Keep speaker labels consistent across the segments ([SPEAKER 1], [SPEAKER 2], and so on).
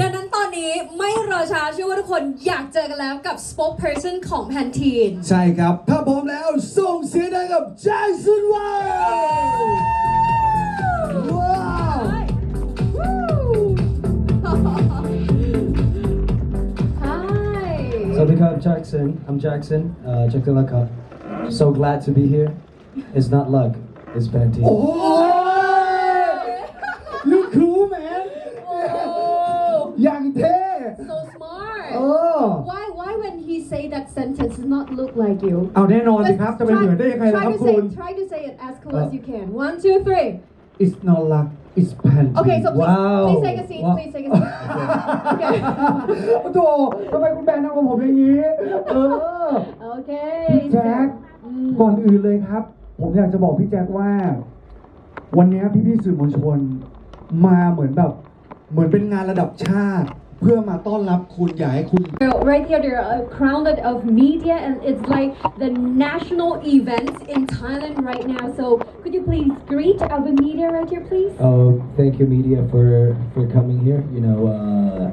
[SPEAKER 1] ดังนั้นตอนนี้ไม่รอช้าเชื่อว่าทุกคนอยากเจอกันแล้วกับ spokesperson ของ Pantene
[SPEAKER 2] ใช่ครับ ถ้าพร้อมแล้ว ส่งเสียงดังกับแจ็คสันไวว้าว
[SPEAKER 1] Hi
[SPEAKER 3] So become Jackson. I'm Jackson. Uh, Jackson Laka. So glad to be here. It's not luck. It's Pantene.
[SPEAKER 2] โอ้ยลูกครูแมน
[SPEAKER 1] Oh
[SPEAKER 2] อย่างเท่
[SPEAKER 1] so smart
[SPEAKER 2] เออ
[SPEAKER 1] why why when he say that sentence does not look like you
[SPEAKER 2] เอาแน่นอนสิครับ
[SPEAKER 1] Let's
[SPEAKER 2] จะไปเหมือนได้ยังไงล่ะ
[SPEAKER 1] try
[SPEAKER 2] ครับ
[SPEAKER 1] to
[SPEAKER 2] คุ
[SPEAKER 1] say
[SPEAKER 2] ณ
[SPEAKER 1] try to say it as cool as you can one two three
[SPEAKER 2] It's not luck it's Pantene
[SPEAKER 1] okay so please
[SPEAKER 3] Wow.
[SPEAKER 1] please take a seat
[SPEAKER 3] Wow.
[SPEAKER 1] please take a seat okay
[SPEAKER 2] โอ้โหทำไมคุณแบนทำกับผมอย่างนี้ เออ
[SPEAKER 1] okay
[SPEAKER 2] พี่แจ็คก่อนอื่นเลยครับ ผมอยากจะบอกพี่แจ็คว่า วันนี้พี่ๆสื่อมวลชน มาเหมือนแบบ เหมือนเป็นงานระดับชาติ เพื่อมาต้อนรับคุณอยากให้คุณ
[SPEAKER 1] Well, right here, they're uh, crowded of media, and it's like the national event in Thailand right now. So, could you please greet our media right here, please?
[SPEAKER 3] Oh, thank you, media, for for coming here. You know, uh,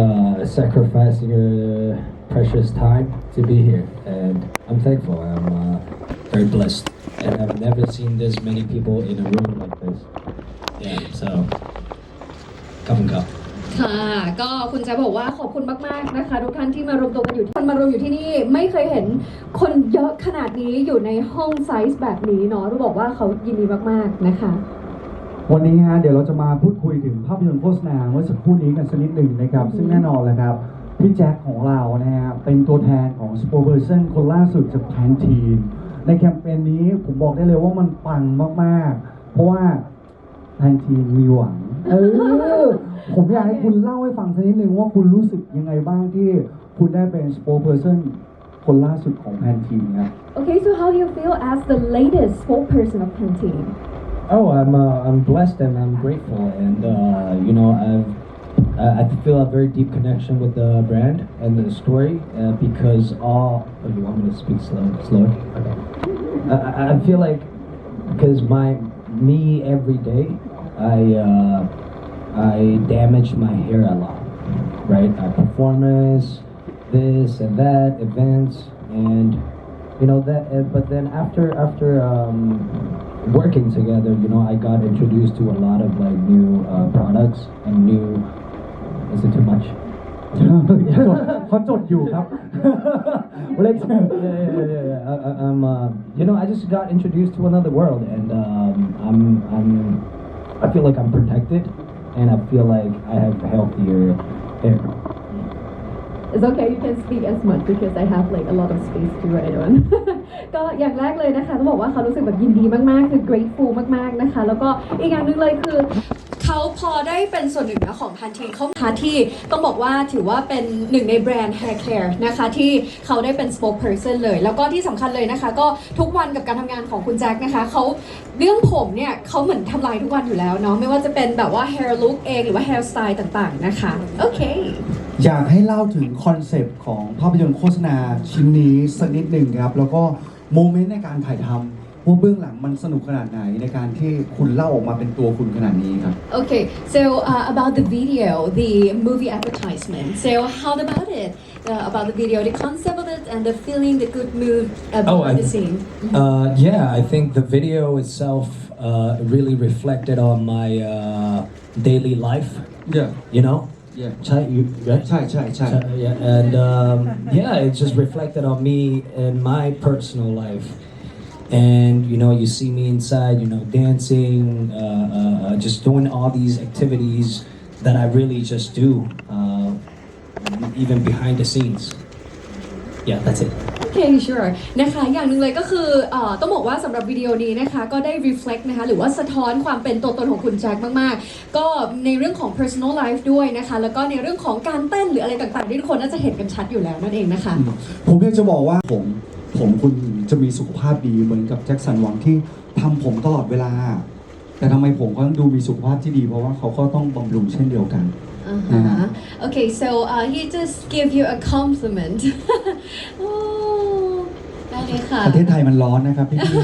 [SPEAKER 3] uh, sacrificing your precious time to be here, and I'm thankful. I'm uh, very blessed, and I've never seen this many people in a room like this. Yeah. So, come and come.
[SPEAKER 1] ค่ะ ก็คุณจะบอกว่าขอบคุณมากๆนะคะ ทุกท่านที่มารวมตัวกันอยู่ที่คนมารวมอยู่ที่นี่ไม่เคยเห็นคนเยอะขนาดนี้อยู่ในห้องไซส์แบบนี้เนาะต้องบอกว่าเขายินดีมากๆนะคะ
[SPEAKER 2] วันนี้ฮะเดี๋ยวเราจะมาพูดคุยถึงภาพยนตร์โฆษณาเมื่อสักครู่นี้กันสักนิดหนึ่งนะครับ ซึ่งแน่นอนแหละครับพี่แจ็คของเรานะฮะเป็นตัวแทนของ s p o r p e r s o n คนล่าสุดจากแพนทีนในแคมเปญนี้ผมบอกได้เลยว่ามันปังมากๆ เพราะว่า แพนทีนมีหวัง เออ ผมอยากให้คุณเล่าให้ฟังสักนิดหนึ่งว่าคุณรู้สึกยังไงบ้างที่คุณได้เป็น s p o r p e r s o n คนล่าสุดของแพนทีนครับ
[SPEAKER 1] Okay so how do you feel as the latest spokesperson of Pantene
[SPEAKER 3] Oh, I'm uh, I'm blessed and I'm grateful, and uh, you know I've I I feel a very deep connection with the brand and the story uh, because all. Oh, you want me to speak slow, slower? Okay. I, I I feel like because my me every day, I uh, I damage my hair a lot, right? Uh, performance, this and that, events, and you know that. Uh, but then after after um, working together, you know, I got introduced to a lot of like new uh, products and new. Is it too much?
[SPEAKER 2] เขาจดอยู่ครับ
[SPEAKER 3] like, yeah, yeah, yeah, yeah. yeah. I, I, I'm, uh, you know, I just got introduced to another world, and um, I'm, I'm, I feel like I'm protected, and I feel like I have healthier hair.
[SPEAKER 1] It's okay you can speak as much because I have like a lot of space to write on ก็อย่างแรกเลยนะคะต้องบอกว่าเขารู้สึกแบบยินดีมากๆ คือ grateful มากๆนะคะ แล้วก็อีกอย่างหนึ่งเลยคือ เขาพอได้เป็นส่วนหนึ่งนะของพันทีเขาพาที่ต้องบอกว่าถือว่าเป็นหนึ่งในแบรนด์ hair care นะคะ ที่เขาได้เป็น spokesperson เลย แล้วก็ที่สำคัญเลยนะคะ ก็ทุกวันกับการทำงานของคุณแจ็คนะคะเขา เรื่องผมเนี่ยเขาเหมือนทำลายทุกวันอยู่แล้วเนาะไม่ว่าจะเป็นแบบว่า hair look เองหรือว่า hair style ต่างๆนะคะ โอเค
[SPEAKER 2] อยากให้เล่าถึงคอนเซปต์ของภาพยนตร์โฆษณาชิ้นนี้สักนิดหนึ่งครับ แล้วก็โมเมนต์ในการถ่ายทำว่าเบื้องหลังมันสนุกขนาดไหนในการที่คุณเล่าออกมาเป็นตัวคุณขนาดนี้ครับ
[SPEAKER 1] Okay, so uh, about the video, the movie advertisement. So how about it? uh, about the video, the concept of it, and the feeling, the good mood about
[SPEAKER 3] oh,
[SPEAKER 1] the scene?
[SPEAKER 3] Uh, yeah, I think the video itself uh, really reflected on my uh, daily life.
[SPEAKER 2] Yeah.
[SPEAKER 3] You know?
[SPEAKER 2] Yeah.
[SPEAKER 3] Chai, you, right?
[SPEAKER 2] Chai, chai, chai.
[SPEAKER 3] chai yeah. And um, yeah, it just reflected on me and my personal life. And you know, you see me inside, you know, dancing, uh, uh, just doing all these activities that I really just do. Even behind the scenes. Yeah, that's it.
[SPEAKER 1] โอเค sure นะคะ อย่างหนึ่งเลยก็คือเอ่อต้องบอกว่าสำหรับวิดีโอนี้นะคะ ก็ได้ reflect นะคะ หรือว่าสะท้อนความเป็นตัวตนของคุณแจ็คมาก ๆ ก็ในเรื่องของ personal life ด้วยนะคะ แล้วก็ในเรื่องของการเต้นหรืออะไรต่าง ๆ ที่ทุกคนน่าจะเห็นกันชัดอยู่แล้วนั่นเองนะคะ
[SPEAKER 2] ผมอยากจะบอกว่าผมผมคุณจะมีสุขภาพดีเหมือนกับแจ็คสันหวังที่ทำผมตลอดเวลา แต่ทำไมผมก็ดูมีสุขภาพที่ดีเพราะว่าเขาก็ต้องบำรุงเช่นเดียวกัน
[SPEAKER 1] Uh-huh. Okay, so uh, he just give you a compliment. โอ้ได้เลยค่ะ
[SPEAKER 2] ประเทศไทยมันร้อนนะครับพี่พี่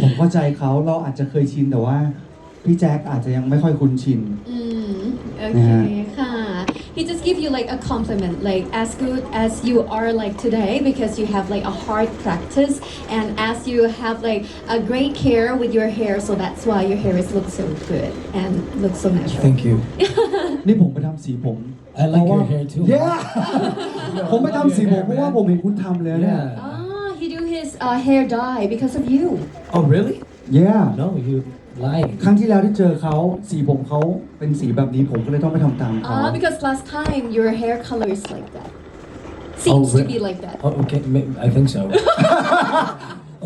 [SPEAKER 2] ผมเข้าใจเขาเราอาจจะเคยชินแต่ว่า พี่แจ็คอาจจะยังไม่ค่อยคุ้นชิน
[SPEAKER 1] อืม โอ
[SPEAKER 2] นะ
[SPEAKER 1] เค
[SPEAKER 2] ฮะ
[SPEAKER 1] ค่ะ he just give you like a compliment like as good as you are like today because you have like a hard practice and as you have like a great care with your hair so that's why your hair is look so good and look so natural
[SPEAKER 3] Thank you.
[SPEAKER 2] นี่ผมไปทำสีผม
[SPEAKER 3] I like
[SPEAKER 2] เพราะว่า
[SPEAKER 3] your hair too.
[SPEAKER 2] Yeah ผมไปทำสีผมเพราะว่าผมเห็นคุณทำเลยเนี่ย
[SPEAKER 3] Yeah.
[SPEAKER 1] ah he do his uh, hair dye because of you
[SPEAKER 3] Oh really?
[SPEAKER 2] Yeah
[SPEAKER 3] No, you lying.
[SPEAKER 2] ครั้งที่แล้วที่เจอเขาสีผมเขาเป็นสีแบบนี้ผมก็เลยต้องไปทำตามเขา
[SPEAKER 1] ah because last time your hair color is like that seems to
[SPEAKER 3] really?
[SPEAKER 1] be like that
[SPEAKER 3] Oh, okay. ma- I think so.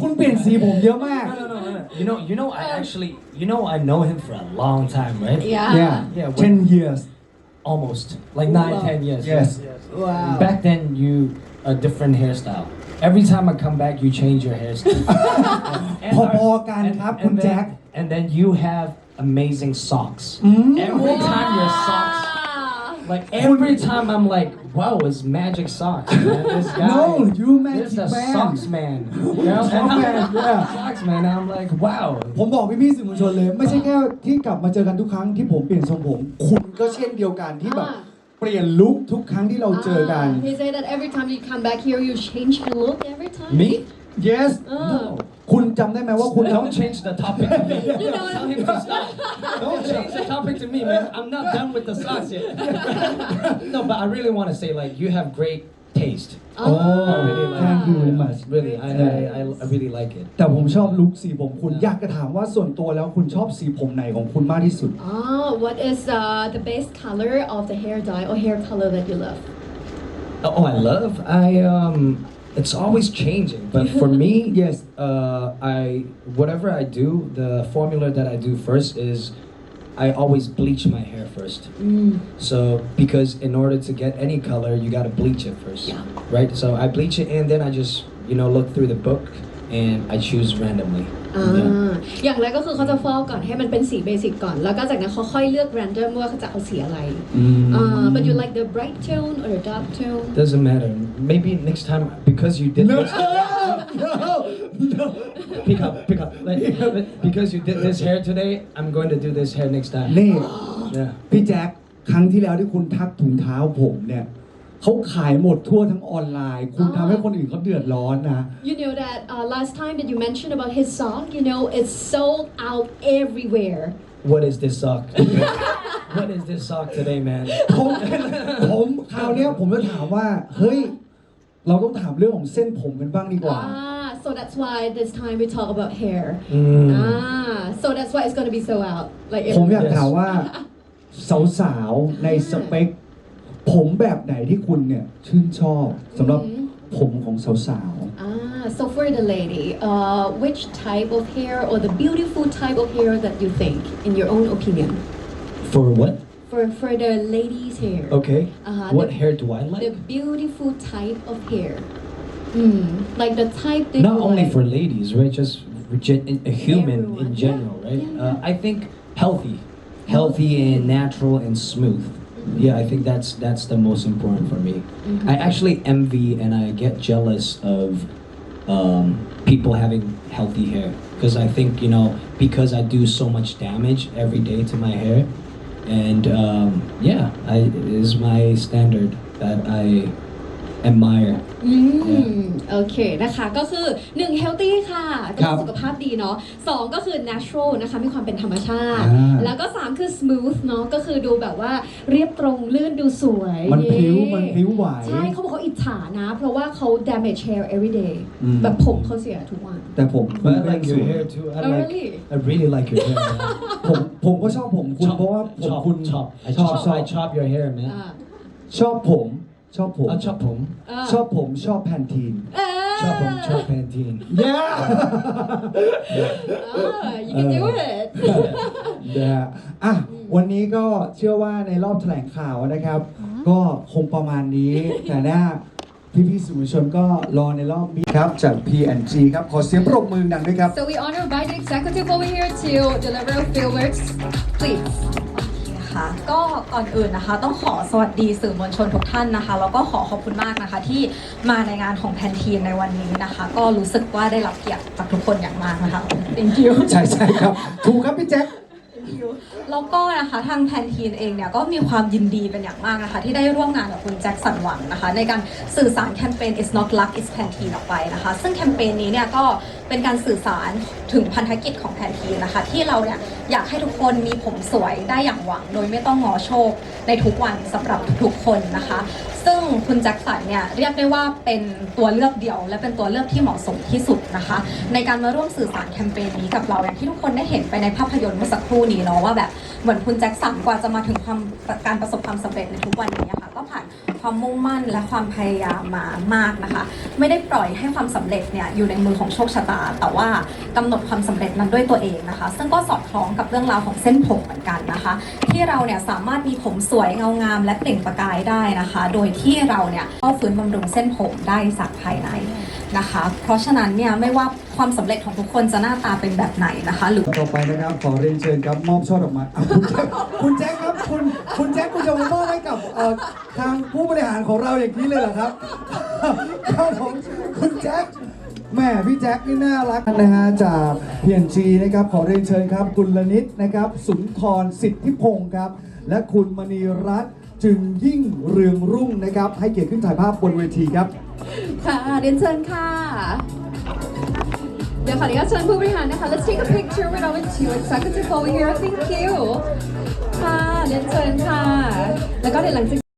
[SPEAKER 2] คุณเปลี่ยนสีผมเยอะมาก
[SPEAKER 3] no, no, no, no. You know, you know, I actually, you know, I know him for a long time, right?
[SPEAKER 1] yeah
[SPEAKER 2] Yeah
[SPEAKER 3] Yeah, when-
[SPEAKER 2] 10 years
[SPEAKER 3] Almost like nine,
[SPEAKER 1] Wow.
[SPEAKER 3] ten years.
[SPEAKER 2] Yes.
[SPEAKER 1] wow
[SPEAKER 3] Back then, you a different hairstyle. Every time I come back, you change your hairstyle. And
[SPEAKER 2] พ
[SPEAKER 3] our-
[SPEAKER 2] อๆกัน
[SPEAKER 3] and-
[SPEAKER 2] ครับ
[SPEAKER 3] and
[SPEAKER 2] คุณ
[SPEAKER 3] then-
[SPEAKER 2] แจ็ค
[SPEAKER 3] And then you have amazing socks.
[SPEAKER 2] อืม
[SPEAKER 3] Every time your socks,
[SPEAKER 1] Wow.
[SPEAKER 3] like every time I'm like, wow, it's magic socks, man. This guy,
[SPEAKER 2] No, you
[SPEAKER 3] this
[SPEAKER 2] magic
[SPEAKER 3] is a
[SPEAKER 2] man.
[SPEAKER 3] socks man. You know?
[SPEAKER 2] Socks
[SPEAKER 3] And I'm-
[SPEAKER 2] man, yeah.
[SPEAKER 3] Socks man. And I'm like, wow.
[SPEAKER 2] ผมบอกพี่พี่ๆสื่อมวลชนเลย ไม่ใช่แค่ที่กลับมาเจอกันทุกครั้งที่ผมเปลี่ยนทรงผม คุณก็เช่นเดียวกันที่แบบ
[SPEAKER 1] อ่า
[SPEAKER 2] เปลี่ยนลุคทุกครั้งที่เราเจอกัน
[SPEAKER 1] Ah, he said that every time you come back here, you change your look every time.
[SPEAKER 3] Me?
[SPEAKER 2] yes
[SPEAKER 1] Ah.
[SPEAKER 2] คุณจำได้ไหมว่าคุณ
[SPEAKER 3] Don't change the topic to me.
[SPEAKER 1] You know
[SPEAKER 3] Tell him to stop. Don't change the topic to me, man. I'm not done with the socks yet. no, but I really want to say, like, you have great taste.
[SPEAKER 1] Ah.
[SPEAKER 3] I really like
[SPEAKER 2] Thank you very much.
[SPEAKER 3] Really, I, I, I, I really like it.
[SPEAKER 2] แต่ผมชอบลุคสีผมคุณอยากจะถามว่าส่วนตัวแล้วคุณชอบสีผมไหนของคุณมากที่สุด
[SPEAKER 1] Ah, what is uh, the best color of the hair dye or hair color that you love?
[SPEAKER 3] Oh, I love. I um, it's always changing. But for me, yes. Uh, I whatever I do, the formula that I do first is, I always bleach my hair first.
[SPEAKER 1] Mm.
[SPEAKER 3] So because in order to get any color, you gotta bleach it first.
[SPEAKER 1] Yeah.
[SPEAKER 3] Right. So I bleach it and then I just you know look through the book and I choose randomly.
[SPEAKER 1] อ่าอย่างแรกก็คือเขาจะฟอกก่อนให้มันเป็นสีเบสิกก่อน แล้วก็จากนั้นเขาค่อยเลือก random ว่าเขาจะเอาสีอะไร
[SPEAKER 3] Mm.
[SPEAKER 1] Uh, but you like the bright tone or the dark tone?
[SPEAKER 3] Doesn't matter. Maybe next time because you did this. Pick up, pick up. Like, because you did this hair today, I'm going to do this hair next time.
[SPEAKER 2] นี่
[SPEAKER 3] Yeah.
[SPEAKER 2] พี่แจ็คครั้งที่แล้วที่คุณทักถุงเท้าผมเนี่ย เขาขายหมดทั่วทั้งออนไลน์ คุณทำให้คนอื่นเขาเดือดร้อนนะ
[SPEAKER 1] You know that uh, last time that you mentioned about his sock, you know, it's sold out everywhere.
[SPEAKER 3] What is this sock? what is this sock today, man?
[SPEAKER 2] ผมผมคราวเนี้ยผมจะถามว่า เฮ้ย เราต้องถามเรื่องของเส้นผมกันบ้างดีกว่า
[SPEAKER 1] Ah, so that's why this time we talk about hair.
[SPEAKER 3] Mm.
[SPEAKER 1] Ah, so that's why it's gonna be so out. Like
[SPEAKER 2] ผมอยาก
[SPEAKER 1] everywhere.
[SPEAKER 2] ถามว่า สาวๆ ในสเปค ผมแบบไหนที่คุณเนี่ย ชื่นชอบสำหรับ
[SPEAKER 1] อืม
[SPEAKER 2] ผมของสาว
[SPEAKER 1] Ah, so for the lady, uh, which type of hair or the beautiful type of hair that you think, in your own opinion,
[SPEAKER 3] For what?
[SPEAKER 1] for for the lady's hair?
[SPEAKER 3] Okay.
[SPEAKER 1] Uh-huh,
[SPEAKER 3] what
[SPEAKER 1] the-
[SPEAKER 3] hair do I
[SPEAKER 1] The
[SPEAKER 3] like?
[SPEAKER 1] beautiful type of hair. Mm, like the type that
[SPEAKER 3] Not
[SPEAKER 1] you
[SPEAKER 3] only
[SPEAKER 1] like.
[SPEAKER 3] for ladies, right? Just gen- a human
[SPEAKER 1] Everyone.
[SPEAKER 3] in general,
[SPEAKER 1] Yeah,
[SPEAKER 3] right?
[SPEAKER 1] yeah,
[SPEAKER 3] Uh,
[SPEAKER 1] yeah.
[SPEAKER 3] I think healthy, healthy and natural and smooth. Yeah, I think that's that's the most important for me.
[SPEAKER 1] Mm-hmm.
[SPEAKER 3] I actually envy and I get jealous of um, people having healthy hair because I think you know because I do so much damage every day to my hair, and um, yeah, I it is my standard that I admire.
[SPEAKER 1] อืมโอเคนะคะก็คือ 1 healthy ค่ะก็
[SPEAKER 2] ครับ
[SPEAKER 1] สุขภาพดีเนาะ2ก็คือ natural นะคะมีความเป็นธรรมชาติ
[SPEAKER 2] อ่า
[SPEAKER 1] แล้วก็ 3 คือ smooth เนาะก็คือดูแบบว่าเรียบตรงลื่นดูสวย
[SPEAKER 2] ๆมันพลิ้ว
[SPEAKER 1] เย้
[SPEAKER 2] มันพลิ้วไหว
[SPEAKER 1] ใช่เขาบอกเขาอิจฉานะ เพราะว่าเขา damage hair every day
[SPEAKER 2] อืม
[SPEAKER 1] แบบผมเขาเสียทุกวัน
[SPEAKER 2] แต่ผม
[SPEAKER 3] But I
[SPEAKER 2] ก็
[SPEAKER 3] like
[SPEAKER 2] ส
[SPEAKER 3] your
[SPEAKER 2] วย
[SPEAKER 3] hair too. I
[SPEAKER 1] Oh,
[SPEAKER 3] like.
[SPEAKER 1] really?
[SPEAKER 3] I really like your hair. Man.
[SPEAKER 2] ผมผมก็ชอบผมคุณเพราะว่าผม
[SPEAKER 3] chop,
[SPEAKER 2] คุณ
[SPEAKER 3] chop. I
[SPEAKER 2] ชอบ
[SPEAKER 3] chop,
[SPEAKER 2] ชอบ
[SPEAKER 3] I chop your hair, man.
[SPEAKER 1] อ่า
[SPEAKER 2] ชอบผม ชอบผม
[SPEAKER 3] I chop him.
[SPEAKER 1] อ่า
[SPEAKER 2] ชอบผมชอบแพนทีน
[SPEAKER 1] เออ
[SPEAKER 3] Chop him, chop Pantene.
[SPEAKER 2] yeah
[SPEAKER 1] อ่า you can do it
[SPEAKER 2] นะฮะอะวันนี้ก็เชื่อว่าในรอบแถลงข่าวนะครับ ก็คงประมาณนี้ แต่หน้าพี่พี่ๆสื่อมวลชนก็รอในรอบนี้ครับจาก P&G ครับ ขอเสียงปรบมือดังด้วยครับ
[SPEAKER 1] so we honor by the executive over here to deliver a few words please
[SPEAKER 4] ค่ะก็ก่อนอื่นนะคะ ต้องขอสวัสดีสื่อมวลชนทุกท่านนะคะแล้วก็ขอขอบคุณมากนะคะ ที่มาในงานของแพนทีนในวันนี้นะคะ ก็รู้สึกว่าได้รับเกียรติจากทุกคนอย่างมากนะคะ thank you
[SPEAKER 2] ใช่ใช่ครับ ถูกครับพี่แจ็ค
[SPEAKER 4] แล้วก็นะคะทางแพนทีนเองเนี่ยก็มีความยินดีเป็นอย่างมากนะคะ ที่ได้ร่วมงานกับคุณแจ็คสันหวังนะคะ ในการสื่อสารแคมเปญ It's not luck it's Pantene ออกไปนะคะ ซึ่งแคมเปญนี้เนี่ยก็ เป็นการสื่อสารถึงพันธกิจของแพนทีนะคะ ที่เราเนี่ยอยากให้ทุกคนมีผมสวยได้อย่างหวัง โดยไม่ต้องงอโชคในทุกวันสำหรับทุกๆคนนะคะ ซึ่งคุณแจ็คสันเนี่ยเรียกได้ว่าเป็นตัวเลือกเดียว และเป็นตัวเลือกที่เหมาะสมที่สุดนะคะ ในการมาร่วมสื่อสารแคมเปญนี้กับเราอย่างที่ทุกคนได้เห็นไปในภาพยนตร์เมื่อสักครู่นี้เนาะว่าแบบเหมือนคุณแจ็คสันกว่าจะมาถึงความการประสบความสำเร็จในทุกวันนี้ค่ะก็ผ่านความมุ่งมั่นและความพยายามมามากนะคะ ไม่ได้ปล่อยให้ความสำเร็จเนี่ยอยู่ในมือของโชคชะตาแต่ว่ากำหนดความสำเร็จนั้นด้วยตัวเองนะคะ ซึ่งก็สอดคล้องกับเรื่องราวของเส้นผมเหมือนกันนะคะ ที่เราเนี่ยสามารถมีผมสวยเงางาม และเปล่งประกายได้นะคะ โดยที่เราเนี่ยเข้าฟื้นบำรุงเส้นผมได้จากภายในนะคะ เพราะฉะนั้นเนี่ยไม่ว่าความสำเร็จของทุกคนจะหน้าตาเป็นแบบไหนนะคะ หรือ
[SPEAKER 2] ต่อไปนะครับขอเรียนเชิญครับมอบช่อดอกไม้คุณแจ็คครับคุณคุณแจ็คคุณจะมามอบให้กับทางผู้บริหารของเราอย่างนี้เลยเหรอครับครับผมคุณแจ็ค แม่พี่แจ็คนี่น่ารักนะฮะจากเพียนจีนะครับขอเรียนเชิญครับกุลนิดนะครับสุนทรสิทธิพงศ์ครับ และคุณมณีรัตน์จึงยิ่งเรืองรุ่งนะครับ ให้เกียรติขึ้นถ่ายภาพบนเวทีครับ
[SPEAKER 1] ค่ะเรียนเชิญค่ะ เดี๋ยวขออนุญาตเชิญผู้บริหารนะคะ Let's take a picture with our two executive over here thank you ค่ะเรียนเชิญค่ะ แล้วก็เดี๋ยวหลังจาก